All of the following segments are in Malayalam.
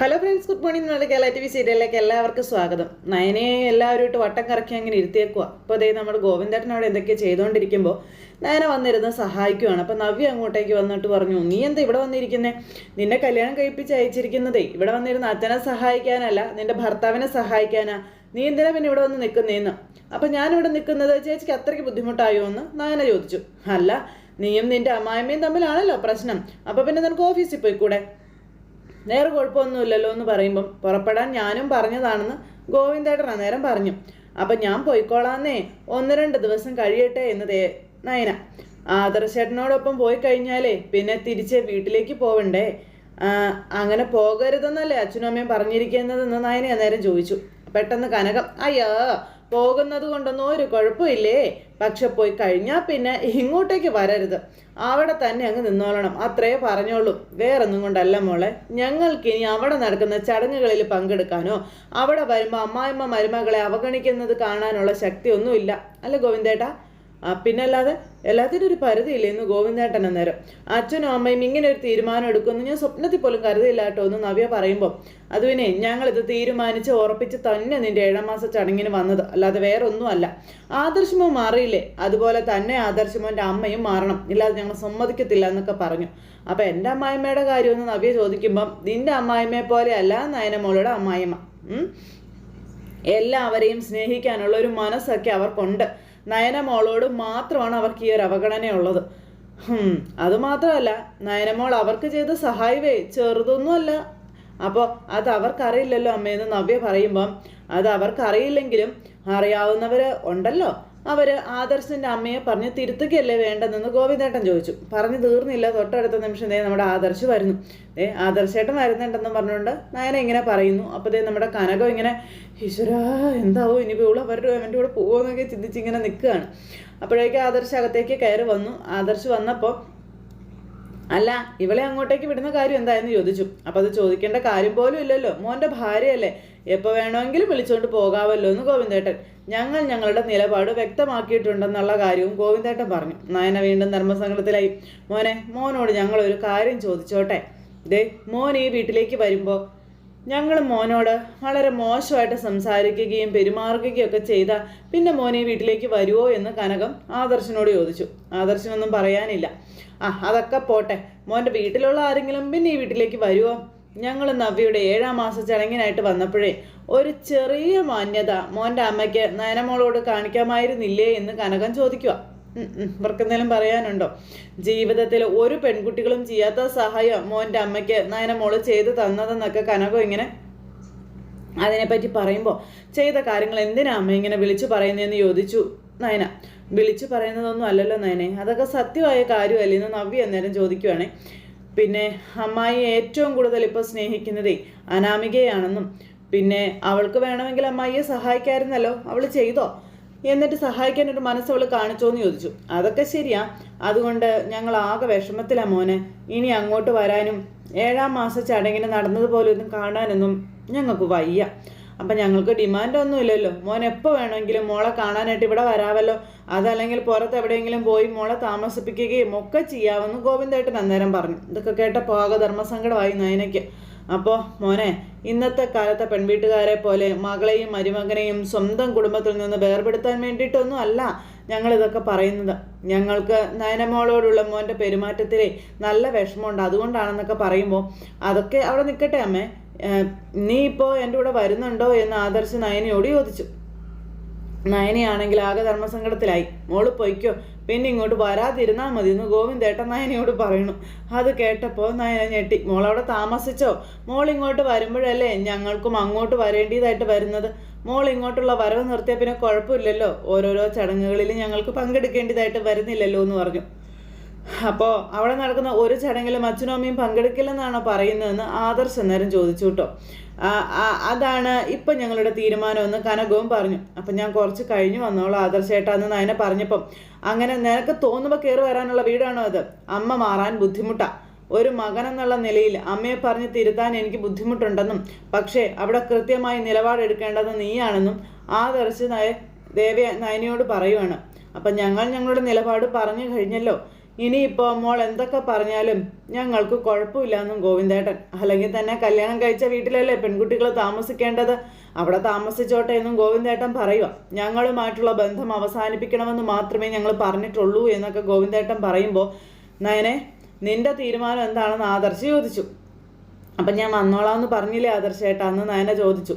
ഹലോ ഫ്രണ്ട്സ് ഗുഡ് മോർണിംഗ് നിങ്ങളുടെ കേരള ടി വി സീരിയലിലേക്ക് എല്ലാവർക്കും സ്വാഗതം. നയനയെ ഇട്ട് വട്ടം കറക്കി അങ്ങനെ ഇരുത്തിയേക്കുക അപ്പോൾ അതേ നമ്മുടെ ഗോവിന്ദേട്ടൻ അവിടെ എന്തൊക്കെയോ ചെയ്തുകൊണ്ടിരിക്കുമ്പോൾ നയന വന്നിരുന്ന് സഹായിക്കുവാണ്. അപ്പോൾ നവ്യ അങ്ങോട്ടേക്ക് വന്നിട്ട് പറഞ്ഞു നീ എന്താ ഇവിടെ വന്നിരിക്കുന്നേ? നിന്നെ കല്യാണം കഴിപ്പിച്ച് അയച്ചിരിക്കുന്നതേ. ഇവിടെ വന്നിരുന്ന് അച്ഛനെ സഹായിക്കാനല്ല നിന്റെ ഭർത്താവിനെ സഹായിക്കാനാ. നീ എന്തിനാ പിന്നെ ഇവിടെ വന്ന് നിൽക്കുന്നേന്ന് അപ്പം ഞാനിവിടെ നിൽക്കുന്നത് ചേച്ചിക്ക് അത്രയ്ക്ക് ബുദ്ധിമുട്ടായോ? എന്ന് നയന ചോദിച്ചു. അല്ല നീയും നിന്റെ അമ്മായിമ്മയും തമ്മിലാണല്ലോ പ്രശ്നം. അപ്പോൾ പിന്നെ നിനക്ക് ഓഫീസിൽ പോയിക്കൂടെ? നേരെ കുഴപ്പമൊന്നുമില്ലല്ലോ എന്ന് പറയുമ്പം പുറപ്പെടാൻ ഞാനും പറഞ്ഞതാണെന്ന് ഗോവിന്ദേട്ടൻ അന്നേരം പറഞ്ഞു. അപ്പം ഞാൻ പോയിക്കോളാന്നേ. ഒന്ന് രണ്ട് ദിവസം കഴിയട്ടെ എന്ന് തേ നയന. ആദർശേട്ടനോടൊപ്പം പോയി കഴിഞ്ഞാലേ പിന്നെ തിരിച്ച് വീട്ടിലേക്ക് പോവണ്ടേ? അങ്ങനെ പോകരുതെന്നല്ലേ അച്ഛനും അമ്മയും പറഞ്ഞിരിക്കുന്നതെന്ന് നയന അന്നേരം ചോദിച്ചു. പെട്ടെന്ന് കനകം അയ്യോ പോകുന്നത് കൊണ്ടൊന്നും ഒരു കുഴപ്പമില്ലേ? പക്ഷെ പോയി കഴിഞ്ഞാൽ പിന്നെ ഇങ്ങോട്ടേക്ക് വരരുത്. അവിടെ തന്നെ അങ്ങ് നിന്നോളണം. അത്രേ പറഞ്ഞോളൂ. വേറൊന്നും കൊണ്ടല്ല മോളെ. ഞങ്ങൾക്ക് ഇനി അവിടെ നടക്കുന്ന ചടങ്ങുകളിൽ പങ്കെടുക്കാനോ അവിടെ വരുമ്പോൾ അമ്മായിമ്മ മരുമകളെ അവഗണിക്കുന്നത് കാണാനുള്ള ശക്തിയൊന്നുമില്ല. അല്ല ഗോവിന്ദേട്ടാ? ആ പിന്നല്ലാതെ എല്ലാത്തിനും ഒരു പരിധിയില്ലേ എന്ന് ഗോവിന്ദേട്ടൻ അന്നേരം? അച്ഛനും അമ്മയും ഇങ്ങനെ ഒരു തീരുമാനം എടുക്കുമെന്ന് ഞാൻ സ്വപ്നത്തിൽ പോലും കരുതിയില്ല കേട്ടോ എന്ന് നവ്യ പറയുമ്പോൾ അത് പിന്നെ ഞങ്ങളിത് തീരുമാനിച്ച് ഉറപ്പിച്ച് തന്നെ നിന്റെ ഏഴാം മാസ ചടങ്ങിന് വന്നത്. അല്ലാതെ വേറെ ഒന്നുമല്ല ആദർശമോ മാറിയില്ലേ? അതുപോലെ തന്നെ ആദർശമോന്റെ അമ്മയും മാറണം. ഇല്ലാതെ ഞങ്ങൾ സമ്മതിക്കത്തില്ല എന്നൊക്കെ പറഞ്ഞു. അപ്പം എന്റെ അമ്മായിമ്മയുടെ കാര്യമൊന്ന് നവ്യ ചോദിക്കുമ്പം നിന്റെ അമ്മായിമ്മയെ പോലെയല്ല നയനമോളുടെ അമ്മായിമ്മ? എല്ലാവരെയും സ്നേഹിക്കാനുള്ള ഒരു മനസ്സൊക്കെ അവർക്കുണ്ട്. നയനമോളോട് മാത്രമാണ് അവർക്ക് ഈ ഒരു അവഗണനയുള്ളത്. അതുമാത്രമല്ല അത് മാത്രമല്ല നയനമോൾ അവർക്ക് ചെയ്ത സഹായമേ ചെറുതൊന്നുമല്ല. അപ്പോൾ അത് അവർക്കറിയില്ലല്ലോ അമ്മയെന്ന് നവ്യ പറയുമ്പം. അത് അവർക്കറിയില്ലെങ്കിലും അറിയാവുന്നവർ ഉണ്ടല്ലോ. അവർ ആദർശിന്റെ അമ്മയെ പറഞ്ഞ് തിരുത്തുകയല്ലേ വേണ്ടതെന്ന് ഗോവിന്ദേട്ടൻ ചോദിച്ചു. പറഞ്ഞു തീർന്നില്ല തൊട്ടടുത്ത നിമിഷം ദേ നമ്മുടെ ആദർശ് വരുന്നു. ദേ ആദർശേട്ടൻ വരുന്നുണ്ടെന്ന് പറഞ്ഞുകൊണ്ട് നയന ഇങ്ങനെ പറയുന്നു. അപ്പോൾ ദേ നമ്മുടെ കനകം ഇങ്ങനെ ഈശ്വരാ എന്താവോ ഇനി ഇവിടെ അവരുടെ അവന്റെ കൂടെ പോകുമെന്നൊക്കെ ചിന്തിച്ച് ഇങ്ങനെ നിൽക്കുകയാണ്. അപ്പോഴേക്കും ആദർശ് അകത്തേക്ക് കയറി വന്നു. ആദർശ് വന്നപ്പോൾ അല്ല ഇവളെ അങ്ങോട്ടേക്ക് വിടുന്ന കാര്യം എന്തായെന്ന് ചോദിച്ചു. അപ്പോൾ അത് ചോദിക്കേണ്ട കാര്യം പോലും ഇല്ലല്ലോ. മോന്റെ ഭാര്യയല്ലേ. എപ്പോൾ വേണമെങ്കിലും വിളിച്ചുകൊണ്ട് പോകാമല്ലോ എന്ന് ഗോവിന്ദേട്ടൻ. ഞങ്ങൾ ഞങ്ങളുടെ നിലപാട് വ്യക്തമാക്കിയിട്ടുണ്ടെന്നുള്ള കാര്യവും ഗോവിന്ദേട്ടൻ പറഞ്ഞു. നയന വീണ്ടും ധർമ്മസങ്കടത്തിലായി. മോനെ മോനോട് ഞങ്ങളൊരു കാര്യം ചോദിച്ചോട്ടെ? ദേ മോൻ ഈ വീട്ടിലേക്ക് വരുമ്പോൾ ഞങ്ങൾ മോനോട് വളരെ മോശമായിട്ട് സംസാരിക്കുകയും പെരുമാറുകയും ഒക്കെ ചെയ്ത പിന്നെ മോനെ വീട്ടിലേക്ക് വരുമോ എന്ന് കനകം ആദർശനോട് ചോദിച്ചു. ആദർശനൊന്നും പറയാനില്ല. ആ അതൊക്കെ പോട്ടെ. മോന്റെ വീട്ടിലുള്ള ആരെങ്കിലും പിന്നെ ഈ വീട്ടിലേക്ക് വരുമോ ഞങ്ങൾ നവ്യയുടെ ഏഴാം മാസ ചടങ്ങിനായിട്ട് വന്നപ്പോഴേ ഒരു ചെറിയ മാന്യത മോന്റെ അമ്മയ്ക്ക് നയനമോളോട് കാണിക്കാമായിരുന്നില്ലേ എന്ന് കനകം ചോദിക്കുക. ഇവർക്കെന്തെങ്കിലും പറയാനുണ്ടോ? ജീവിതത്തിൽ ഒരു പെൺകുട്ടികളും ചെയ്യാത്ത സഹായം മോന്റെ അമ്മയ്ക്ക് നയനമോൾ ചെയ്തു തന്നതെന്നൊക്കെ കനകം ഇങ്ങനെ അതിനെപ്പറ്റി പറയുമ്പോൾ ചെയ്ത കാര്യങ്ങൾ എന്തിനാ അമ്മ ഇങ്ങനെ വിളിച്ചു പറയുന്നതെന്ന് ചോദിച്ചു. നയന വിളിച്ചു പറയുന്നതൊന്നും അല്ലല്ലോ നയനെ. അതൊക്കെ സത്യമായ കാര്യമല്ലേ എന്ന് നവ്യ അന്നേരം ചോദിക്കുവാണേ. പിന്നെ അമ്മായി ഏറ്റവും കൂടുതൽ ഇപ്പോൾ സ്നേഹിക്കുന്നതേ അനാമികയാണെന്നും പിന്നെ അവൾക്ക് വേണമെങ്കിൽ അമ്മായിയെ സഹായിക്കാമായിരുന്നല്ലോ അവൾ ചെയ്തോ? എന്നിട്ട് സഹായിക്കാൻ ഒരു മനസ്സവൾ കാണിച്ചോന്ന് ചോദിച്ചു. അതൊക്കെ ശരിയാ. അതുകൊണ്ട് ഞങ്ങൾ ആകെ വിഷമത്തിലാ മോനെ. ഇനി അങ്ങോട്ട് വരാനും ഏഴാം മാസ ചടങ്ങിന് നടന്നതുപോലെ ഒന്നും കാണാനൊന്നും ഞങ്ങൾക്ക് വയ്യ. അപ്പം ഞങ്ങൾക്ക് ഡിമാൻഡ് ഒന്നും ഇല്ലല്ലോ. മോൻ എപ്പോൾ വേണമെങ്കിലും മോളെ കാണാനായിട്ട് ഇവിടെ വരാമല്ലോ അതല്ലെങ്കിൽ പുറത്ത് എവിടെയെങ്കിലും പോയി മോളെ താമസിപ്പിക്കുകയും ഒക്കെ ചെയ്യാമെന്ന് ഗോവിന്ദേട്ടൻ അന്നേരം പറഞ്ഞു. ഇതൊക്കെ കേട്ട ആകെ ധർമ്മസങ്കടമായി നയനയ്ക്ക്. അപ്പോൾ മോനെ ഇന്നത്തെ കാലത്തെ പെൺവീട്ടുകാരെ പോലെ മകളെയും മരുമകനെയും സ്വന്തം കുടുംബത്തിൽ നിന്ന് വേർപെടുത്താൻ വേണ്ടിയിട്ടൊന്നും അല്ല ഞങ്ങൾ ഇതൊക്കെ പറയുന്നത്. ഞങ്ങൾക്ക് നയനമോളോടുള്ള മോന്റെ പെരുമാറ്റത്തിലെ നല്ല വിഷമമുണ്ട്. അതുകൊണ്ടാണെന്നൊക്കെ പറയുമ്പോൾ അതൊക്കെ അവിടെ നിൽക്കട്ടെ അമ്മേ. നീ ഇപ്പോൾ എന്റെ കൂടെ വരുന്നുണ്ടോ? എന്ന് ആദർശ് നയനയോട് ചോദിച്ചു. നയനയാണെങ്കിൽ ആകെ ധർമ്മസങ്കടത്തിലായി. മോൾ പൊയ്ക്കോ പിന്നെ ഇങ്ങോട്ട് വരാതിരുന്നാൽ മതി എന്ന് ഗോവിന്ദേട്ടൻ നയനയോട് പറയണു അത് കേട്ടപ്പോൾ നയന ഞെട്ടി. മോളവിടെ താമസിച്ചോ? മോൾ ഇങ്ങോട്ട് വരുമ്പോഴല്ലേ ഞങ്ങൾക്കും അങ്ങോട്ട് വരേണ്ടതായിട്ട് വരുന്നത്? മോൾ ഇങ്ങോട്ടുള്ള വരവ് നിർത്തിയ പിന്നെ കുഴപ്പമില്ലല്ലോ. ഓരോരോ ചടങ്ങുകളിൽ ഞങ്ങൾക്ക് പങ്കെടുക്കേണ്ടതായിട്ട് വരുന്നില്ലല്ലോ എന്ന് പറഞ്ഞു. അപ്പോൾ അവിടെ നടക്കുന്ന ഒരു ചടങ്ങിലും അച്ഛനും അമ്മയും പങ്കെടുക്കില്ലെന്നാണോ പറയുന്നതെന്ന് ആദർശ് അന്നേരം ചോദിച്ചു കേട്ടോ. അതാണ് ഇപ്പം ഞങ്ങളുടെ തീരുമാനമെന്ന് കനകവും പറഞ്ഞു. അപ്പം ഞാൻ കുറച്ച് കഴിഞ്ഞു വന്നോളാം ആദർശേട്ടാന്ന് നയനെ പറഞ്ഞപ്പം. അങ്ങനെ നിനക്ക് തോന്നുമ്പോൾ കയറി വരാനുള്ള വീടാണോ അത് അമ്മ മാറാൻ ബുദ്ധിമുട്ടാ. ഒരു മകൻ എന്നുള്ള നിലയിൽ അമ്മയെ പറഞ്ഞ് തിരുത്താൻ എനിക്ക് ബുദ്ധിമുട്ടുണ്ടെന്നും പക്ഷേ അവിടെ കൃത്യമായി നിലപാടെടുക്കേണ്ടത് നീയാണെന്നും ആദർശ് നയ ദേവ നയനയോട് പറയുവാണ്. അപ്പം ഞങ്ങൾ ഞങ്ങളുടെ നിലപാട് പറഞ്ഞു കഴിഞ്ഞല്ലോ. ഇനിയിപ്പോൾ മോൾ എന്തൊക്കെ പറഞ്ഞാലും ഞങ്ങൾക്ക് കുഴപ്പമില്ലെന്നും ഗോവിന്ദേട്ടൻ. അല്ലെങ്കിൽ തന്നെ കല്യാണം കഴിച്ച വീട്ടിലല്ലേ പെൺകുട്ടികൾ താമസിക്കേണ്ടത്? അവിടെ താമസിച്ചോട്ടെ എന്നും ഗോവിന്ദേട്ടൻ പറയുക ഞങ്ങളുമായിട്ടുള്ള ബന്ധം അവസാനിപ്പിക്കണമെന്ന് മാത്രമേ ഞങ്ങൾ പറഞ്ഞിട്ടുള്ളൂ എന്നൊക്കെ ഗോവിന്ദേട്ടൻ പറയുമ്പോൾ നയനെ നിന്റെ തീരുമാനം എന്താണെന്ന് ആദർശ് ചോദിച്ചു. അപ്പം ഞാൻ വന്നോളാം എന്ന് പറഞ്ഞില്ലേ ആദർശേട്ടാ അന്ന് നയന ചോദിച്ചു.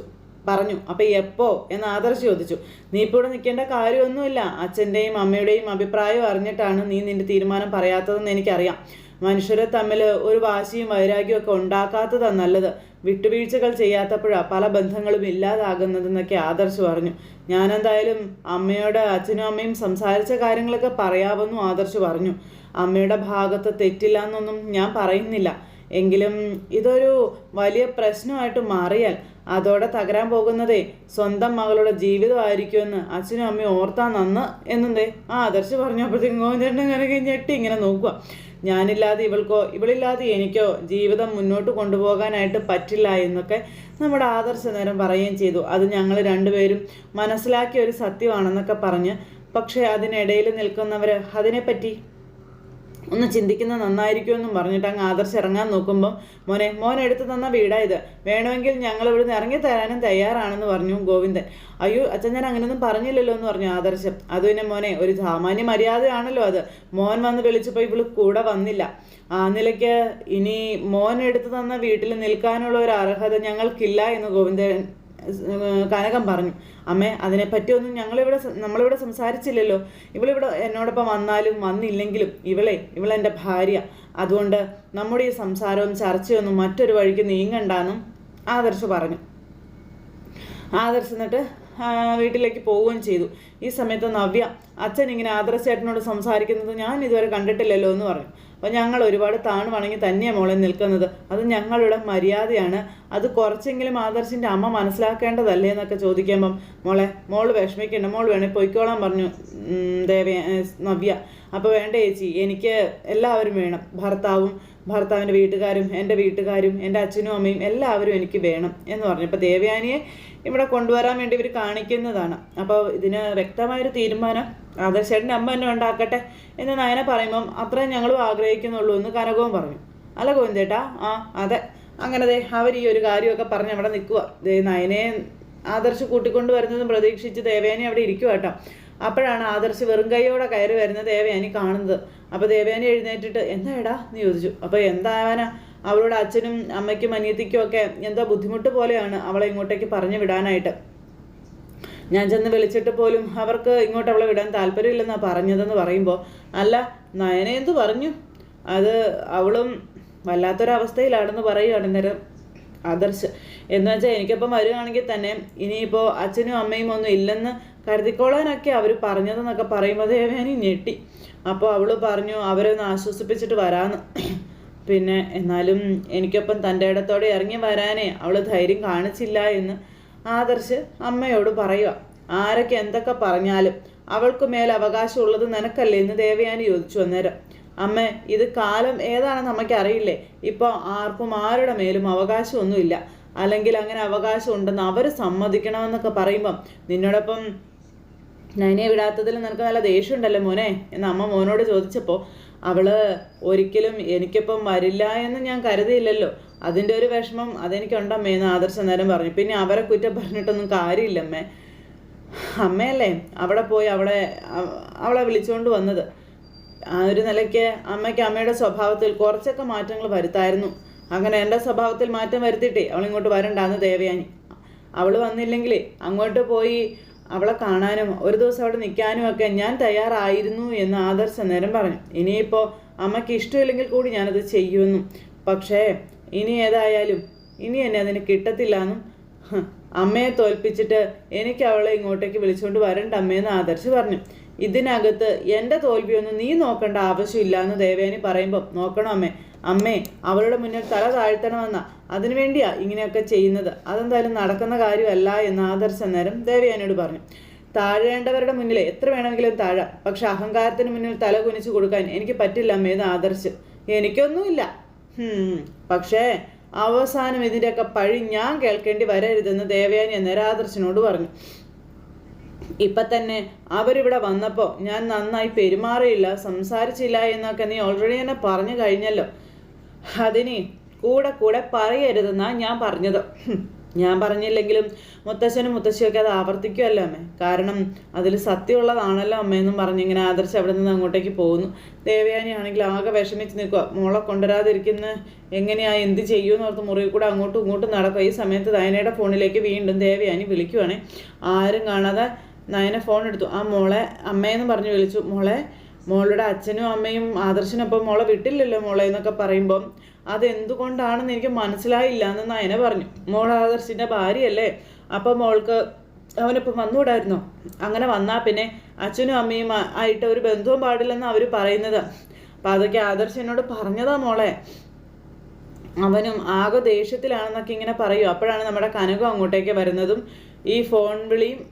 പറഞ്ഞു. അപ്പോൾ എപ്പോ? എന്ന് ആദർശ് ചോദിച്ചു. നീ ഇപ്പോൾ ഇവിടെ നിൽക്കേണ്ട കാര്യമൊന്നുമില്ല. അച്ഛന്റെയും അമ്മയുടെയും അഭിപ്രായം അറിഞ്ഞിട്ടാണ് നീ നിന്റെ തീരുമാനം പറയാത്തതെന്ന് എനിക്കറിയാം. മനുഷ്യരെ തമ്മിൽ ഒരു വാശിയും വൈരാഗ്യവും ഒക്കെ ഉണ്ടാക്കാത്തതാണ് നല്ലത്. വിട്ടുവീഴ്ചകൾ ചെയ്യാത്തപ്പോഴാണ് പല ബന്ധങ്ങളും ഇല്ലാതാകുന്നതെന്നൊക്കെ ആദർശ് പറഞ്ഞു. ഞാനെന്തായാലും അമ്മയോട് അച്ഛനും അമ്മയും സംസാരിച്ച കാര്യങ്ങളൊക്കെ പറയാമെന്നും ആദർശ് പറഞ്ഞു. അമ്മയുടെ ഭാഗത്ത് തെറ്റില്ല എന്നൊന്നും ഞാൻ പറയുന്നില്ല. എങ്കിലും ഇതൊരു വലിയ പ്രശ്നമായിട്ട് മാറിയാൽ അതോടെ തകരാൻ പോകുന്നതേ സ്വന്തം മകളുടെ ജീവിതമായിരിക്കുമെന്ന് അച്ഛനും അമ്മയും ഓർത്താ നന്ന് എന്നെന്തേ ആ ആദർശ് പറഞ്ഞപ്പോഴത്തേക്കും ഗോവിന്ദേട്ടൻ ഇങ്ങനെ ഞെട്ടി ഇങ്ങനെ നോക്കുക. ഞാനില്ലാതെ ഇവൾക്കോ ഇവളില്ലാതെ എനിക്കോ ജീവിതം മുന്നോട്ട് കൊണ്ടുപോകാനായിട്ട് പറ്റില്ല എന്നൊക്കെ നമ്മുടെ ആദർശ നേരം പറയുകയും ചെയ്തു. അത് ഞങ്ങൾ രണ്ടുപേരും മനസ്സിലാക്കിയ ഒരു സത്യമാണെന്നൊക്കെ പറഞ്ഞ് പക്ഷേ അതിനിടയിൽ നിൽക്കുന്നവർ അതിനെപ്പറ്റി ഒന്ന് ചിന്തിക്കുന്നത് നന്നായിരിക്കുമെന്നും പറഞ്ഞിട്ട് അങ്ങ് ആദർശ് ഇറങ്ങാൻ നോക്കുമ്പോൾ മോനെ മോൻ എടുത്തു തന്ന വീടാ ഇത്. വേണമെങ്കിൽ ഞങ്ങൾ ഇവിടുന്ന് ഇറങ്ങി തരാനും തയ്യാറാണെന്ന് പറഞ്ഞു ഗോവിന്ദൻ. അയ്യോ അച്ഛൻ ഞാൻ അങ്ങനെയൊന്നും പറഞ്ഞില്ലല്ലോ എന്ന് പറഞ്ഞു ആദർശം. അത് പിന്നെ മോനെ ഒരു സാമാന്യ മര്യാദയാണല്ലോ അത്. മോൻ വന്ന് വിളിച്ചപ്പോൾ ഇവൾ കൂടെ വന്നില്ല. ആ നിലയ്ക്ക് ഇനി മോൻ എടുത്തു തന്ന വീട്ടിൽ നിൽക്കാനുള്ള ഒരു അർഹത ഞങ്ങൾക്കില്ല എന്ന് ഗോവിന്ദൻ കനകം പറഞ്ഞു. അമ്മേ അതിനെപ്പറ്റിയൊന്നും ഞങ്ങളിവിടെ നമ്മളിവിടെ സംസാരിച്ചില്ലല്ലോ. ഇവളിവിടെ എന്നോടൊപ്പം വന്നാലും വന്നില്ലെങ്കിലും ഇവളെ ഇവളെന്റെ ഭാര്യ. അതുകൊണ്ട് നമ്മുടെ ഈ സംസാരവും ചർച്ചയൊന്നും മറ്റൊരു വഴിക്ക് നീങ്ങണ്ടെന്നും ആദർശ് പറഞ്ഞു. ആദർശ് എന്നിട്ട് വീട്ടിലേക്ക് പോവുകയും ചെയ്തു. ഈ സമയത്ത് നവ്യ അച്ഛൻ ഇങ്ങനെ ആദർശ് ചേട്ടനോട് സംസാരിക്കുന്നത് ഞാൻ ഇതുവരെ കണ്ടിട്ടില്ലല്ലോ എന്ന് പറഞ്ഞു. അപ്പോൾ ഞങ്ങൾ ഒരുപാട് താണു വണങ്ങി തന്നെയാണ് മോളെ നിൽക്കുന്നത്. അത് ഞങ്ങളുടെ മര്യാദയാണ്. അത് കുറച്ചെങ്കിലും ആദർശിന്റെ അമ്മ മനസ്സിലാക്കേണ്ടതല്ലേ എന്നൊക്കെ ചോദിക്കുമ്പം മോളെ മോൾ വിഷമിക്കേണ്ട. മോൾ വേണേ പൊയ്ക്കോളാൻ പറഞ്ഞു ദേവ നവ്യ. അപ്പോൾ വേണ്ട ചേച്ചി എനിക്ക് എല്ലാവരും വേണം. ഭർത്താവും ഭർത്താവിന്റെ വീട്ടുകാരും എന്റെ വീട്ടുകാരും എന്റെ അച്ഛനും അമ്മയും എല്ലാവരും എനിക്ക് വേണം എന്ന് പറഞ്ഞു. അപ്പോൾ ദേവയാനിയെ ഇവിടെ കൊണ്ടുവരാൻ വേണ്ടി ഇവർ കാണിക്കുന്നതാണ്. അപ്പോൾ ഇതിന് വ്യക്തമായൊരു തീരുമാനം ആദർശേട്ടന്റെ അമ്മ എന്നെ ഉണ്ടാക്കട്ടെ എന്ന് നയന പറയുമ്പം അത്രയും ഞങ്ങളും ആഗ്രഹിക്കുന്നുള്ളൂ എന്ന് കനകവും പറഞ്ഞു. അല്ല ഗോവിന്ദേട്ടാ ആ അതെ. അങ്ങനെ ദേ അവർ ഈ ഒരു കാര്യമൊക്കെ പറഞ്ഞ് അവിടെ നിൽക്കുക. ദേ നയനെ ആദർശ് കൂട്ടിക്കൊണ്ട് വരുന്നതും പ്രതീക്ഷിച്ച് ദേവയാനി അവിടെ ഇരിക്കുക കേട്ടോ. അപ്പോഴാണ് ആദർശ് വെറും കൈയോടെ കയറി വരുന്ന ദേവയാനി കാണുന്നത്. അപ്പോൾ ദേവയാനി എഴുന്നേറ്റിട്ട് എന്താ എടാ? എന്ന് ചോദിച്ചു. അപ്പോൾ എന്താവാനാ അവളുടെ അച്ഛനും അമ്മയ്ക്കും അനിയത്തിക്കും ഒക്കെ എന്തോ ബുദ്ധിമുട്ട് പോലെയാണ് അവളെ ഇങ്ങോട്ടേക്ക് പറഞ്ഞു വിടാനായിട്ട്. ഞാൻ ചെന്ന് വിളിച്ചിട്ട് പോലും അവർക്ക് ഇങ്ങോട്ട് അവളെ വിടാൻ താല്പര്യമില്ലെന്നാണ് പറഞ്ഞതെന്ന് പറയുമ്പോൾ അല്ല നയന എന്തു പറഞ്ഞു? അത് അവളും വല്ലാത്തൊരവസ്ഥയിലാണെന്ന് പറയുകയാണ് നേരം ആദർശ്. എന്ന് വെച്ചാൽ എനിക്കിപ്പം വരികയാണെങ്കിൽ തന്നെ ഇനിയിപ്പോൾ അച്ഛനും അമ്മയും ഒന്നും ഇല്ലെന്ന് കരുതിക്കോളാനൊക്കെ അവർ പറഞ്ഞതെന്നൊക്കെ പറയുമ്പോൾ ദേവേനി ഞെട്ടി. അപ്പോൾ അവൾ പറഞ്ഞു അവരെ ഒന്ന് ആശ്വസിപ്പിച്ചിട്ട് വരാമെന്ന് പിന്നെ എന്നാലും എനിക്കൊപ്പം തന്റെ ഇടത്തോടെ ഇറങ്ങി വരാനേ അവൾ ധൈര്യം കാണിച്ചില്ല എന്ന് ആദർശ് അമ്മയോട് പറയുക. ആരൊക്കെ എന്തൊക്കെ പറഞ്ഞാലും അവൾക്ക് മേൽ അവകാശമുള്ളത് നിനക്കല്ലേ? എന്ന് ദേവയാനി ചോദിച്ചു അന്നേരം. അമ്മ ഇത് കാലം ഏതാണെന്ന് നമുക്ക് അറിയില്ലേ? ഇപ്പോൾ ആർക്കും ആരുടെ മേലും അവകാശമൊന്നുമില്ല. അല്ലെങ്കിൽ അങ്ങനെ അവകാശം ഉണ്ടെന്ന് അവർ സമ്മതിക്കണമെന്നൊക്കെ പറയുമ്പം നിന്നോടൊപ്പം നൈനെ വിടാത്തതിൽ നിനക്ക് നല്ല ദേഷ്യമുണ്ടല്ലോ മോനെ? എന്ന് അമ്മ മോനോട് ചോദിച്ചപ്പോൾ അവൾ ഒരിക്കലും എനിക്കിപ്പം വരില്ല എന്ന് ഞാൻ കരുതിയില്ലല്ലോ. അതിന്റെ ഒരു വിഷമം അതെനിക്കുണ്ടമ്മേ എന്ന് ആദർശ നേരം പറഞ്ഞു. പിന്നെ അവരെ കുറ്റം പറഞ്ഞിട്ടൊന്നും കാര്യമില്ലമ്മേ. അമ്മയല്ലേ അവിടെ പോയി അവളെ അവളെ വിളിച്ചുകൊണ്ട് വന്നത്. ആ ഒരു നിലയ്ക്ക് അമ്മയ്ക്ക് അമ്മയുടെ സ്വഭാവത്തിൽ കുറച്ചൊക്കെ മാറ്റങ്ങൾ വരുത്തായിരുന്നു. അങ്ങനെ എന്റെ സ്വഭാവത്തിൽ മാറ്റം വരുത്തിയിട്ടേ. അവളിങ്ങോട്ട് വരണ്ടാന്ന് ദേവയാനി. അവൾ വന്നില്ലെങ്കിൽ അങ്ങോട്ട് പോയി അവളെ കാണാനും ഒരു ദിവസം അവിടെ നിൽക്കാനും ഒക്കെ ഞാൻ തയ്യാറായിരുന്നു എന്ന് ആദർശ നേരം പറഞ്ഞു. ഇനിയിപ്പോൾ അമ്മയ്ക്ക് ഇഷ്ടമില്ലെങ്കിൽ കൂടി ഞാനത് ചെയ്യുമെന്നും പക്ഷേ ഇനി ഏതായാലും ഇനി എന്നെ അതിന് കിട്ടത്തില്ല എന്നും അമ്മയെ തോൽപ്പിച്ചിട്ട് എനിക്ക് അവളെ ഇങ്ങോട്ടേക്ക് വിളിച്ചുകൊണ്ട് വരണ്ട അമ്മയെന്ന് ആദർശ് പറഞ്ഞു. ഇതിനകത്ത് എന്റെ തോൽവിയൊന്നും നീ നോക്കേണ്ട ആവശ്യമില്ല എന്ന് ദേവേനി പറയുമ്പോൾ നോക്കണം അമ്മേ. അമ്മേ അവളുടെ മുന്നിൽ തല താഴ്ത്തണമെന്ന. അതിനുവേണ്ടിയാ ഇങ്ങനെയൊക്കെ ചെയ്യുന്നത്. അതെന്തായാലും നടക്കുന്ന കാര്യമല്ല എന്ന് ആദർശ നേരം ദേവയാനിയോട് പറഞ്ഞു. താഴേണ്ടവരുടെ മുന്നിൽ എത്ര വേണമെങ്കിലും താഴാം. പക്ഷെ അഹങ്കാരത്തിന് മുന്നിൽ തല കുനിച്ചു കൊടുക്കാൻ എനിക്ക് പറ്റില്ല അമ്മേന്ന് ആദർശ്. എനിക്കൊന്നുമില്ല. പക്ഷേ അവസാനം ഇതിന്റെയൊക്കെ പഴി ഞാൻ കേൾക്കേണ്ടി വരരുതെന്ന് ദേവയാനി നരാദർശനോട് പറഞ്ഞു. ഇപ്പം തന്നെ അവരിവിടെ വന്നപ്പോൾ ഞാൻ നന്നായി പെരുമാറിയില്ല സംസാരിച്ചില്ല എന്നൊക്കെ നീ ഓൾറെഡി എന്നെ പറഞ്ഞു കഴിഞ്ഞല്ലോ. അതിന് കൂടെ കൂടെ പറയരുതെന്നാ ഞാൻ പറഞ്ഞത്. ഞാൻ പറഞ്ഞില്ലെങ്കിലും മുത്തശ്ശനും മുത്തശ്ശിയൊക്കെ അത് ആവർത്തിക്കുമല്ലോ അമ്മേ. കാരണം അതിൽ സത്യമുള്ളതാണല്ലോ അമ്മയെന്നും പറഞ്ഞ് ഇങ്ങനെ ആദർശ് അവിടെ നിന്ന് അങ്ങോട്ടേക്ക് പോകുന്നു. ദേവയാനിയാണെങ്കിൽ ആകെ വിഷമിച്ച് നിൽക്കുക മോളെ കൊണ്ടുവരാതിരിക്കുന്ന എങ്ങനെയാ എന്ത് ചെയ്യുമെന്ന് ഓർത്ത് മുറിയിൽ കൂടെ അങ്ങോട്ടും ഇങ്ങോട്ടും നടക്കുക ഈ സമയത്ത് നയനയുടെ ഫോണിലേക്ക് വീണ്ടും ദേവയാനി വിളിക്കുവാണേ. ആരും കാണാതെ നയന ഫോൺ എടുത്തു. ആ മോളെ അമ്മയെന്ന് പറഞ്ഞ് വിളിച്ചു. മോളെ മോളുടെ അച്ഛനും അമ്മയും ആദർശനൊപ്പം മോളെ വിട്ടില്ലല്ലോ മോളെ എന്നൊക്കെ പറയുമ്പം അതെന്തുകൊണ്ടാണെന്ന് എനിക്ക് മനസ്സിലായില്ല എന്ന് നയനെ പറഞ്ഞു. മോൾ ആദർശിന്റെ ഭാര്യയല്ലേ? അപ്പം മോൾക്ക് അവനിപ്പം വന്നുകൂടായിരുന്നോ? അങ്ങനെ വന്നാൽ പിന്നെ അച്ഛനും അമ്മയും ആയിട്ട് ഒരു ബന്ധവും പാടില്ലെന്ന് അവർ പറയുന്നത്. അപ്പം അതൊക്കെ ആദർശ് പറഞ്ഞതാ മോളെ. അവനും ആകെ ദേഷ്യത്തിലാണെന്നൊക്കെ ഇങ്ങനെ പറയും. അപ്പോഴാണ് നമ്മുടെ കനകം അങ്ങോട്ടേക്ക് വരുന്നതും ഈ ഫോൺ വിളിയും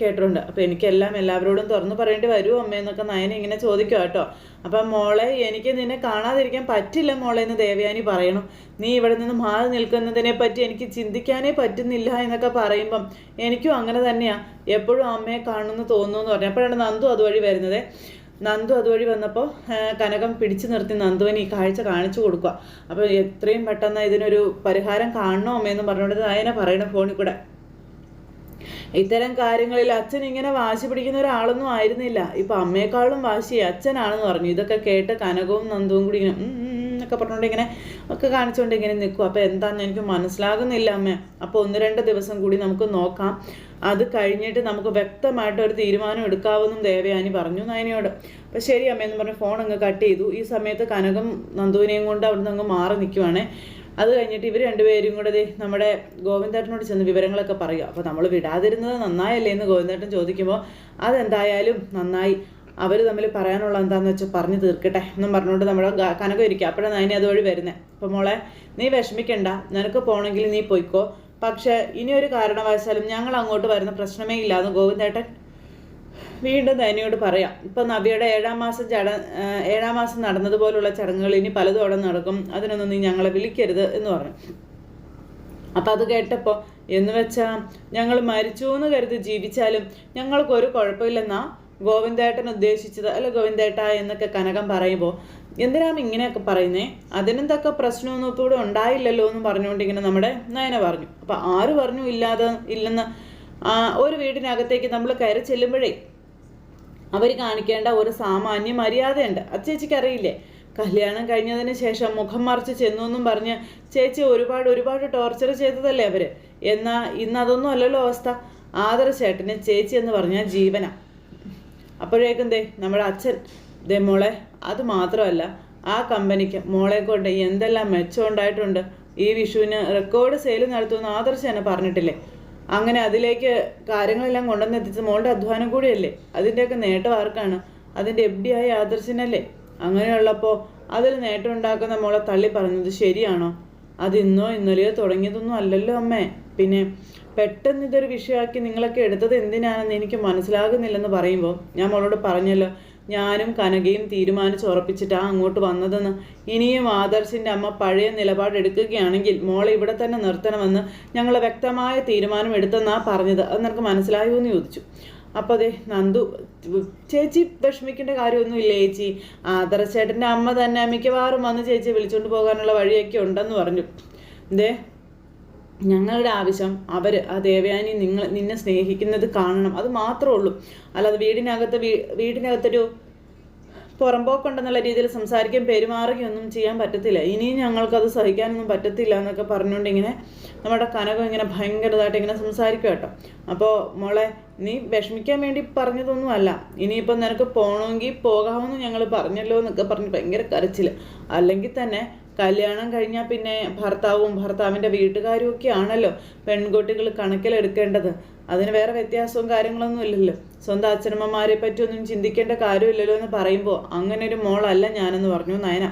കേട്ടിട്ടുണ്ട്. അപ്പം എനിക്കെല്ലാം എല്ലാവരോടും തുറന്ന് പറയേണ്ടി വരുമോ അമ്മയെന്നൊക്കെ നയന ഇങ്ങനെ ചോദിക്കുക കേട്ടോ. അപ്പം മോളെ എനിക്ക് നിന്നെ കാണാതിരിക്കാൻ പറ്റില്ല മോളെ എന്ന് ദേവയാനി പറയണം. നീ ഇവിടെ നിന്ന് മാറി നിൽക്കുന്നതിനെ പറ്റി എനിക്ക് ചിന്തിക്കാനേ പറ്റുന്നില്ല എന്നൊക്കെ പറയുമ്പം എനിക്കും അങ്ങനെ തന്നെയാണ് എപ്പോഴും അമ്മയെ കാണുമെന്ന് തോന്നുന്നു എന്ന് പറഞ്ഞു. അപ്പോഴാണ് നന്ദു അതുവഴി വരുന്നത്. നന്ദു അതുവഴി വന്നപ്പോൾ കനകം പിടിച്ചു നിർത്തി നന്ദുവിന് ഈ കാഴ്ച കാണിച്ചു കൊടുക്കുക അപ്പോൾ എത്രയും പെട്ടെന്ന് ഇതിനൊരു പരിഹാരം കാണണോ അമ്മയെന്ന് പറഞ്ഞുകൊണ്ട് നയന പറയണം ഫോണിൽ കൂടെ. ഇത്തരം കാര്യങ്ങളിൽ അച്ഛൻ ഇങ്ങനെ വാശി പിടിക്കുന്ന ഒരാളൊന്നും ആയിരുന്നില്ല. ഇപ്പൊ അമ്മയെക്കാളും വാശി അച്ഛനാണെന്ന് പറഞ്ഞു. ഇതൊക്കെ കേട്ട് കനകവും നന്ദവും കൂടി ഇങ്ങനെ ഒക്കെ പറഞ്ഞുകൊണ്ട് ഇങ്ങനെ ഒക്കെ കാണിച്ചുകൊണ്ട് ഇങ്ങനെ നിൽക്കും. അപ്പോൾ എന്താണെന്ന് എനിക്ക് മനസ്സിലാകുന്നില്ല അമ്മ. അപ്പോൾ ഒന്ന് രണ്ട് ദിവസം കൂടി നമുക്ക് നോക്കാം. അത് കഴിഞ്ഞിട്ട് നമുക്ക് വ്യക്തമായിട്ട് ഒരു തീരുമാനം എടുക്കാമെന്നും ദേവയാനി പറഞ്ഞു നയനയോട് അപ്പോൾ ശരി അമ്മയെന്ന് പറഞ്ഞ് ഫോൺ അങ്ങ് കട്ട് ചെയ്തു. ഈ സമയത്ത് കനകം നന്ദുവിനെയും കൊണ്ട് അവിടുന്ന് അങ്ങ് മാറി നിൽക്കുവാണേ. അത് കഴിഞ്ഞിട്ട് ഇവർ രണ്ടുപേരും കൂടെ നമ്മുടെ ഗോവിന്ദേട്ടനോട് ചെന്ന് വിവരങ്ങളൊക്കെ പറയുക. അപ്പോൾ നമ്മൾ വിടാതിരുന്നത് നന്നായല്ലേ എന്ന് ഗോവിന്ദേട്ടൻ ചോദിക്കുമ്പോൾ അതെന്തായാലും നന്നായി. അവർ തമ്മിൽ പറയാനുള്ള എന്താണെന്ന് വെച്ചാൽ പറഞ്ഞു തീർക്കട്ടെ എന്നും പറഞ്ഞുകൊണ്ട് നമ്മുടെ കനക ഇരിക്കുക. അപ്പോഴാണ് അതിനെ അതുവഴി വരുന്നത് അപ്പോൾ മോളെ നീ വിഷമിക്കണ്ട. നിനക്ക് പോകണമെങ്കിൽ നീ പോയിക്കോ. പക്ഷേ ഇനിയൊരു കാരണവശാലും ഞങ്ങൾ അങ്ങോട്ട് വരുന്ന പ്രശ്നമേ ഇല്ല എന്ന് ഗോവിന്ദേട്ടൻ വീണ്ടും ദയനയോട് പറയാം. ഇപ്പൊ നബിയുടെ ഏഴാം മാസം ചട ഏഴാം മാസം നടന്നതുപോലുള്ള ചടങ്ങുകൾ ഇനി പലതും അവിടെ നടക്കും. അതിനൊന്നും നീ ഞങ്ങളെ വിളിക്കരുത് എന്ന് പറഞ്ഞു. അപ്പം അത് കേട്ടപ്പോൾ എന്ന് വെച്ചാ ഞങ്ങൾ മരിച്ചു എന്ന് കരുതി ജീവിച്ചാലും ഞങ്ങൾക്ക് ഒരു കുഴപ്പമില്ലെന്നാ ഗോവിന്ദേട്ടൻ ഉദ്ദേശിച്ചത്. അല്ല ഗോവിന്ദേട്ട എന്നൊക്കെ കനകം പറയുമ്പോൾ എന്തിനാണ് ഇങ്ങനെയൊക്കെ പറയുന്നേ? അതിനെന്തൊക്കെ തക്ക പ്രശ്നമൊന്നും ഇപ്പോൾ ഇവിടെ ഉണ്ടായില്ലല്ലോ എന്ന് പറഞ്ഞുകൊണ്ട് ഇങ്ങനെ നമ്മുടെ നയന പറഞ്ഞു. അപ്പം ആര് പറഞ്ഞു ഇല്ലാതെ ഇല്ലെന്ന്? ഒരു വീടിനകത്തേക്ക് നമ്മൾ കയറി ചെല്ലുമ്പോഴേ അവർ കാണിക്കേണ്ട ഒരു സാമാന്യ മര്യാദയുണ്ട്. അത് ചേച്ചിക്ക് അറിയില്ലേ കല്യാണം കഴിഞ്ഞതിന് ശേഷം മുഖം മറിച്ച് ചെന്നു എന്നും പറഞ്ഞ് ചേച്ചി ഒരുപാട് ഒരുപാട് ടോർച്ചർ ചെയ്തതല്ലേ അവർ? എന്നാ ഇന്ന് അതൊന്നും അല്ലല്ലോ അവസ്ഥ. ആദര ചേട്ടന് ചേച്ചി എന്ന് പറഞ്ഞാൽ ജീവന. അപ്പോഴേക്കും ദേ നമ്മുടെ അച്ഛൻ. ദേ മോളെ അത് മാത്രമല്ല ആ കമ്പനിക്ക് മോളെ കൊണ്ട് എന്തെല്ലാം മെച്ചമുണ്ടായിട്ടുണ്ട് ഈ വിഷുവിന് റെക്കോർഡ് സെയിൽ നടത്തുമെന്ന് ആദർശ് എന്നെ പറഞ്ഞിട്ടില്ലേ? അങ്ങനെ അതിലേക്ക് കാര്യങ്ങളെല്ലാം കൊണ്ടുവന്ന് എത്തിച്ചത് മോളുടെ അധ്വാനം കൂടിയല്ലേ? അതിന്റെയൊക്കെ നേട്ടം ആർക്കാണ്? അതിന്റെ എഫ് ഡി ആയ ആദർശനല്ലേ? അങ്ങനെയുള്ളപ്പോൾ അതിൽ നേട്ടം ഉണ്ടാക്കുന്ന മോളെ തള്ളി പറഞ്ഞത് ശരിയാണോ? അത് ഇന്നോ ഇന്നലെയോ തുടങ്ങിയതൊന്നും അല്ലല്ലോ അമ്മേ. പിന്നെ പെട്ടെന്ന് ഇതൊരു വിഷയമാക്കി നിങ്ങളൊക്കെ എടുത്തത് എന്തിനാണെന്ന് എനിക്ക് മനസ്സിലാകുന്നില്ലെന്ന് പറയുമ്പോൾ ഞാൻ മോളോട് പറഞ്ഞല്ലോ ഞാനും കനകയും തീരുമാനിച്ച് ഉറപ്പിച്ചിട്ടാ അങ്ങോട്ട് വന്നതെന്ന്. ഇനിയും ആദർശിന്റെ അമ്മ പഴയ നിലപാടെടുക്കുകയാണെങ്കിൽ മോളെ ഇവിടെ തന്നെ നിർത്തണമെന്ന് ഞങ്ങൾ വ്യക്തമായ തീരുമാനം എടുത്തെന്നാ പറഞ്ഞത്. അത് നിനക്ക് മനസ്സിലായോ എന്ന് ചോദിച്ചു. അപ്പോൾ അതെ നന്ദു ചേച്ചി വിഷമിക്കേണ്ട കാര്യമൊന്നുമില്ല ചേച്ചി. ആദർശേട്ടന്റെ അമ്മ തന്നെ മിക്കവാറും വന്ന് ചേച്ചിയെ വിളിച്ചുകൊണ്ട് പോകാനുള്ള വഴിയൊക്കെ ഉണ്ടെന്ന് പറഞ്ഞു. ദേ ഞങ്ങളുടെ ആവശ്യം അവർ ആ ദേവയാനി നിങ്ങൾ നിന്നെ സ്നേഹിക്കുന്നത് കാണണം. അത് മാത്രമേ ഉള്ളൂ. അല്ലാതെ വീടിനകത്ത് വീ വീടിനകത്തൊരു പുറമ്പോക്കുണ്ടെന്നുള്ള രീതിയിൽ സംസാരിക്കാൻ പെരുമാറുകയൊന്നും ചെയ്യാൻ പറ്റത്തില്ല. ഇനിയും ഞങ്ങൾക്കത് സഹിക്കാനൊന്നും പറ്റത്തില്ല എന്നൊക്കെ പറഞ്ഞുകൊണ്ട് ഇങ്ങനെ നമ്മുടെ കനകം ഇങ്ങനെ ഭയങ്കരമായിട്ട് ഇങ്ങനെ സംസാരിക്കും കേട്ടോ. അപ്പോൾ മോളെ നീ വിഷമിക്കാൻ വേണ്ടി പറഞ്ഞതൊന്നും അല്ല. ഇനിയിപ്പം നിനക്ക് പോകണമെങ്കിൽ പോകാമെന്ന് ഞങ്ങൾ പറഞ്ഞല്ലോ എന്നൊക്കെ പറഞ്ഞ് ഭയങ്കര കരച്ചിൽ അല്ലെങ്കിൽ തന്നെ കല്യാണം കഴിഞ്ഞാൽ പിന്നെ ഭർത്താവും ഭർത്താവിന്റെ വീട്ടുകാരും ഒക്കെ ആണല്ലോ പെൺകുട്ടികൾ കണക്കിലെടുക്കേണ്ടത്. അതിന് വേറെ വ്യത്യാസവും കാര്യങ്ങളൊന്നും ഇല്ലല്ലോ. സ്വന്തം അച്ഛനമ്മമാരെ പറ്റിയൊന്നും ചിന്തിക്കേണ്ട കാര്യമില്ലല്ലോ എന്ന് പറയുമ്പോൾ അങ്ങനെ ഒരു മോളല്ല ഞാനെന്ന് പറഞ്ഞു നയന.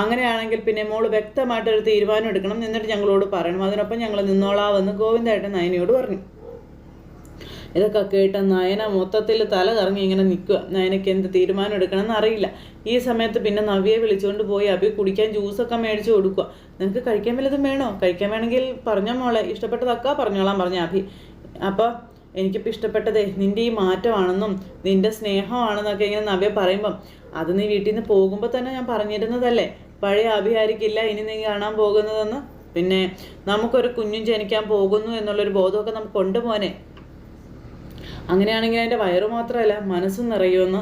അങ്ങനെയാണെങ്കിൽ പിന്നെ മോൾ വ്യക്തമായിട്ടൊരു തീരുമാനം എടുക്കണം എന്നിട്ട് ഞങ്ങളോട് പറയണം. അതിനൊപ്പം ഞങ്ങൾ നിന്നോളാവെന്ന് ഗോവിന്ദേട്ടൻ നയനയോട് പറഞ്ഞു. ഇതൊക്കെ കേട്ട് നയന മൊത്തത്തിൽ തല കറങ്ങി ഇങ്ങനെ നിൽക്കുക നയനയ്ക്ക് എന്ത് തീരുമാനം എടുക്കണമെന്ന് അറിയില്ല. ഈ സമയത്ത് പിന്നെ നവ്യെ വിളിച്ചുകൊണ്ട് പോയി അഭി കുടിക്കാൻ ജ്യൂസൊക്കെ മേടിച്ച് കൊടുക്കുക നിങ്ങൾക്ക് കഴിക്കാൻ വല്ലതും വേണോ? കഴിക്കാൻ വേണമെങ്കിൽ പറഞ്ഞ മോളെ. ഇഷ്ടപ്പെട്ടതൊക്കെ പറഞ്ഞോളാം പറഞ്ഞ അഭി. അപ്പോൾ എനിക്കിപ്പോൾ ഇഷ്ടപ്പെട്ടതേ നിന്റെ ഈ മാറ്റമാണെന്നും നിന്റെ സ്നേഹമാണെന്നൊക്കെ ഇങ്ങനെ നവ്യ പറയുമ്പം അത് നീ വീട്ടിൽ നിന്ന് പോകുമ്പോൾ തന്നെ ഞാൻ പറഞ്ഞിരുന്നതല്ലേ? പഴയ അഭിഹാരിക്കില്ല ഇനി നീ കാണാൻ പോകുന്നതെന്ന്. പിന്നെ നമുക്കൊരു കുഞ്ഞും ജനിക്കാൻ പോകുന്നു എന്നുള്ളൊരു ബോധമൊക്കെ നമുക്ക് കൊണ്ടുപോകാനേ അങ്ങനെയാണെങ്കിൽ എന്റെ വയറ് മാത്രമല്ല മനസ്സും നിറയുമെന്ന്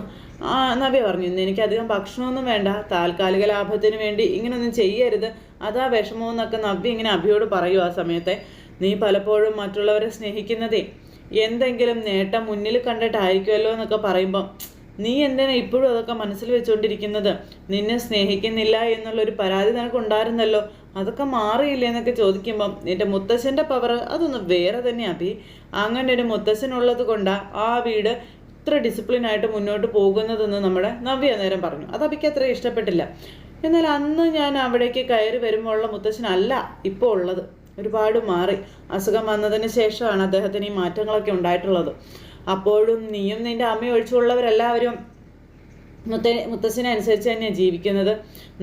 ആ നവ്യ പറഞ്ഞു. ഇന്ന് എനിക്കധികം ഭക്ഷണമൊന്നും വേണ്ട താൽക്കാലിക ലാഭത്തിന് വേണ്ടി ഇങ്ങനൊന്നും ചെയ്യരുത്. അതാ വിഷമമെന്നൊക്കെ നവ്യ ഇങ്ങനെ അഭിയോട് പറയൂ ആ സമയത്തെ. നീ പലപ്പോഴും മറ്റുള്ളവരെ സ്നേഹിക്കുന്നതേ എന്തെങ്കിലും നേട്ടം മുന്നിൽ കണ്ടിട്ടായിരിക്കുമല്ലോ എന്നൊക്കെ പറയുമ്പം നീ എന്തിനാ ഇപ്പോഴും അതൊക്കെ മനസ്സിൽ വെച്ചുകൊണ്ടിരിക്കുന്നത് നിന്നെ സ്നേഹിക്കുന്നില്ല എന്നുള്ളൊരു പരാതി നിനക്ക് ഉണ്ടായിരുന്നല്ലോ അതൊക്കെ മാറിയില്ലേ എന്നൊക്കെ ചോദിക്കുമ്പം എന്റെ മുത്തശ്ശന്റെ പവർ അതൊന്ന് വേറെ തന്നെ അഭി. അങ്ങനെ ഒരു മുത്തശ്ശനുള്ളത് കൊണ്ടാണ് ആ വീട് ഇത്ര ഡിസിപ്ലിൻ ആയിട്ട് മുന്നോട്ട് പോകുന്നതെന്ന് നമ്മുടെ നവ്യ നേരം പറഞ്ഞു. അത് അഭിക്ക് അത്ര ഇഷ്ടപ്പെട്ടില്ല. എന്നാൽ അന്ന് ഞാൻ അവിടേക്ക് കയറി വരുമ്പോൾ ഉള്ള മുത്തശ്ശനല്ല ഇപ്പോൾ ഉള്ളത്. ഒരുപാട് മാറി. അസുഖം വന്നതിന് ശേഷമാണ് അദ്ദേഹത്തിന് ഈ മാറ്റങ്ങളൊക്കെ ഉണ്ടായിട്ടുള്ളത്. അപ്പോഴും നീയും നിന്റെ അമ്മയും ഒഴിച്ചുള്ളവരെല്ലാവരും മുത്ത മുത്തശ്ശനെ അനുസരിച്ച് തന്നെയാണ് ജീവിക്കുന്നത്.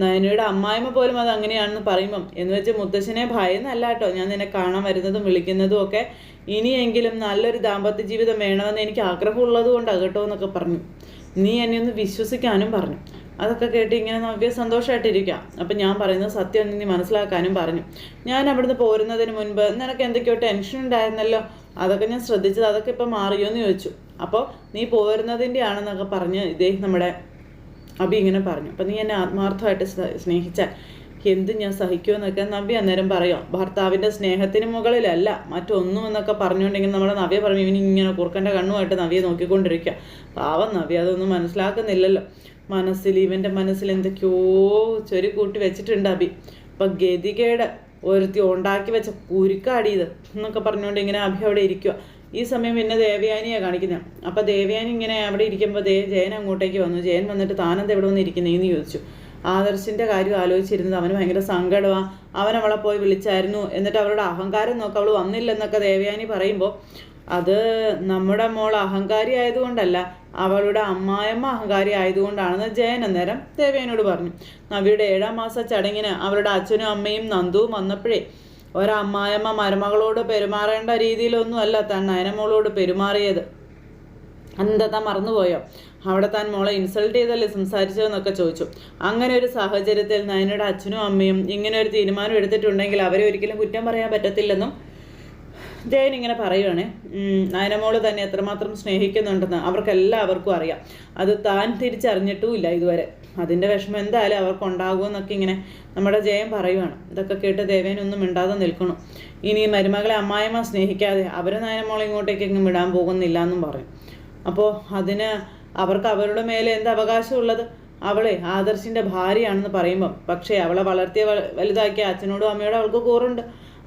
നയനയുടെ അമ്മായിമ്മ പോലും അത് അങ്ങനെയാണെന്ന് പറയുമ്പം എന്ന് വെച്ച് മുത്തശ്ശനെ ഭയന്നല്ല കേട്ടോ. ഞാൻ നിന്നെ കാണാൻ വരുന്നതും വിളിക്കുന്നതും ഒക്കെ ഇനിയെങ്കിലും നല്ലൊരു ദാമ്പത്യ ജീവിതം വേണമെന്ന് എനിക്ക് ആഗ്രഹമുള്ളത് കൊണ്ടാണ് കേട്ടോ എന്നൊക്കെ പറഞ്ഞു. നീ എന്നെ ഒന്ന് വിശ്വസിക്കാനും പറഞ്ഞു. അതൊക്കെ കേട്ട് ഇങ്ങനെ നവ്യ സന്തോഷമായിട്ടിരിക്കാം അപ്പം ഞാൻ പറയുന്നത് സത്യം നീ മനസ്സിലാക്കാനും പറഞ്ഞു. ഞാൻ അവിടുന്ന് പോരുന്നതിന് മുൻപ് നിനക്ക് എന്തൊക്കെയോ ടെൻഷൻ ഉണ്ടായിരുന്നല്ലോ അതൊക്കെ ഞാൻ ശ്രദ്ധിച്ചത് അതൊക്കെ ഇപ്പം മാറിയോ എന്ന് ചോദിച്ചു. അപ്പോൾ നീ പോരുന്നതിന്റെ ആണെന്നൊക്കെ പറഞ്ഞ് ഇതേ നമ്മുടെ അബി ഇങ്ങനെ പറഞ്ഞു. അപ്പം നീ എന്നെ ആത്മാർത്ഥമായിട്ട് സ്നേഹിച്ചാൽ എന്ത് ഞാൻ സഹിക്കുമെന്നൊക്കെ നവ്യ അന്നേരം പറയാം. ഭർത്താവിന്റെ സ്നേഹത്തിന് മുകളിലല്ല മറ്റൊന്നും എന്നൊക്കെ പറഞ്ഞുകൊണ്ടെങ്കിൽ നമ്മുടെ നവ്യ പറഞ്ഞു. ഇവന് ഇങ്ങനെ കുറുക്കന്റെ കണ്ണുമായിട്ട് നവ്യ നോക്കിക്കൊണ്ടിരിക്കുക. പാവം നവ്യ അതൊന്നും മനസ്സിലാക്കുന്നില്ലല്ലോ. മനസ്സിൽ ഇവന്റെ മനസ്സിൽ എന്തൊക്കെയോ ചൊരി കൂട്ടി വെച്ചിട്ടുണ്ട് അബി. അപ്പം ഗതികേട് ഒരുത്തി ഉണ്ടാക്കി വെച്ച കുരുക്കാടിയത് എന്നൊക്കെ പറഞ്ഞുകൊണ്ട് ഇങ്ങനെ അഭി അവിടെ ഇരിക്കുക. ഈ സമയം പിന്നെ ദേവയാനിയാണ് കാണിക്കുന്നത് അപ്പോൾ ദേവയാനി ഇങ്ങനെ അവിടെ ഇരിക്കുമ്പോൾ ദേ ജയൻ അങ്ങോട്ടേക്ക് വന്നു. ജയൻ വന്നിട്ട് താനെന്താ എവിടെ വന്ന് ഇരിക്കുന്നതെന്ന് ചോദിച്ചു. ആദർശിന്റെ കാര്യം ആലോചിച്ചിരുന്നത് അവന് ഭയങ്കര സങ്കടമാണ് അവൻ അവളെ പോയി വിളിച്ചായിരുന്നു. എന്നിട്ട് അവളുടെ അഹങ്കാരം നോക്കി അവൾ വന്നില്ലെന്നൊക്കെ ദേവയാനി പറയുമ്പോൾ അത് നമ്മുടെ മോൾ അഹങ്കാരി ആയതുകൊണ്ടല്ല അവളുടെ അമ്മായമ്മ അഹങ്കാരി ആയതുകൊണ്ടാണെന്ന് ജയൻ അന്നേരം ദേവയാനോട് പറഞ്ഞു. നവിയുടെ ഏഴാം മാസ ചടങ്ങിന് അവരുടെ അച്ഛനും അമ്മയും നന്ദുവും വന്നപ്പോഴേ ഒരമ്മായമ്മ മരുമകളോട് പെരുമാറേണ്ട രീതിയിലൊന്നും അല്ല താൻ നയനമോളോട് പെരുമാറിയത്. എന്താ താൻ മറന്നുപോയോ? അവിടെ താൻ മോളെ ഇൻസൾട്ട് ചെയ്തല്ലേ സംസാരിച്ചതെന്നൊക്കെ ചോദിച്ചു. അങ്ങനെ ഒരു സാഹചര്യത്തിൽ നയനയുടെ അച്ഛനും അമ്മയും ഇങ്ങനെ ഒരു തീരുമാനം എടുത്തിട്ടുണ്ടെങ്കിൽ അവരെ ഒരിക്കലും കുറ്റം പറയാൻ പറ്റത്തില്ലെന്നും ജയൻ ഇങ്ങനെ പറയുകയാണ് നയനമോൾ തന്നെ എത്രമാത്രം സ്നേഹിക്കുന്നുണ്ടെന്ന് അവർക്കെല്ലാവർക്കും അറിയാം. അത് താൻ തിരിച്ചറിഞ്ഞിട്ടുമില്ല ഇതുവരെ. അതിന്റെ വിഷമം എന്തായാലും അവർക്കുണ്ടാകുമെന്നൊക്കെ ഇങ്ങനെ നമ്മുടെ ജയം പറയുവാണ്. ഇതൊക്കെ കേട്ട് ദേവേനൊന്നും മിണ്ടാതെ നിൽക്കണം ഇനി മരുമകളെ അമ്മായിമ്മ സ്നേഹിക്കാതെ അവരെ നയനമോളെ ഇങ്ങോട്ടേക്ക് എങ്ങും വിടാൻ പോകുന്നില്ല എന്നും പറയും. അപ്പോൾ അതിന് അവർക്ക് അവരുടെ മേലെ എന്ത് അവകാശമുള്ളത്? അവളെ ആദർശിന്റെ ഭാര്യയാണെന്ന് പറയുമ്പം. പക്ഷേ അവളെ വളർത്തിയ വലുതാക്കിയ അച്ഛനോടും അമ്മയോടും അവൾക്ക് കൂറുണ്ട്.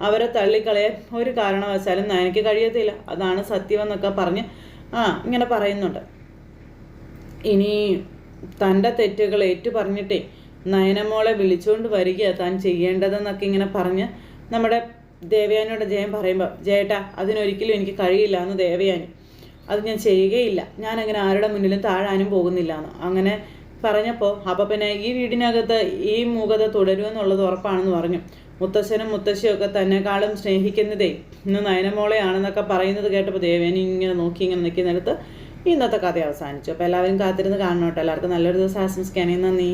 അവരെ തള്ളിക്കളയാൻ ഒരു കാരണവശാലും നയനയ്ക്ക് കഴിയത്തില്ല. അതാണ് സത്യമെന്നൊക്കെ പറഞ്ഞ് ആ ഇങ്ങനെ പറയുന്നുണ്ട്. ഇനി തന്റെ തെറ്റുകൾ ഏറ്റു പറഞ്ഞിട്ടേ നയനമോളെ വിളിച്ചുകൊണ്ട് വരിക താൻ ചെയ്യേണ്ടതെന്നൊക്കെ ഇങ്ങനെ പറഞ്ഞ് നമ്മുടെ ദേവയാനിയുടെ ജയം പറയുമ്പോൾ ജയേട്ടാ അതിനൊരിക്കലും എനിക്ക് കഴിയില്ല എന്ന് ദേവയാനി. അത് ഞാൻ ചെയ്യുകയില്ല. ഞാൻ അങ്ങനെ ആരുടെ മുന്നിലും താഴാനും പോകുന്നില്ല എന്ന് അങ്ങനെ പറഞ്ഞപ്പോൾ അപ്പം പിന്നെ ഈ വീടിനകത്ത് ഈ മൂകത തുടരുമെന്നുള്ളത് ഉറപ്പാണെന്ന് പറഞ്ഞു. മുത്തശ്ശനും മുത്തശ്ശിയും ഒക്കെ തന്നെക്കാളും സ്നേഹിക്കുന്നതേ ഇന്ന് നയനമോളെയാണെന്നൊക്കെ പറയുന്നത് കേട്ടപ്പോൾ ദേവേനി ഇങ്ങനെ നോക്കി ഇങ്ങനെ നിൽക്കുന്നിടത്ത് ഇന്നത്തെ കഥ അവസാനിച്ചു. അപ്പോൾ എല്ലാവരും കാത്തിരുന്ന് കാണണം കേട്ടോ എല്ലാവർക്കും നല്ലൊരു ദിവസം ആശംസിക്കാനേ നന്ദി.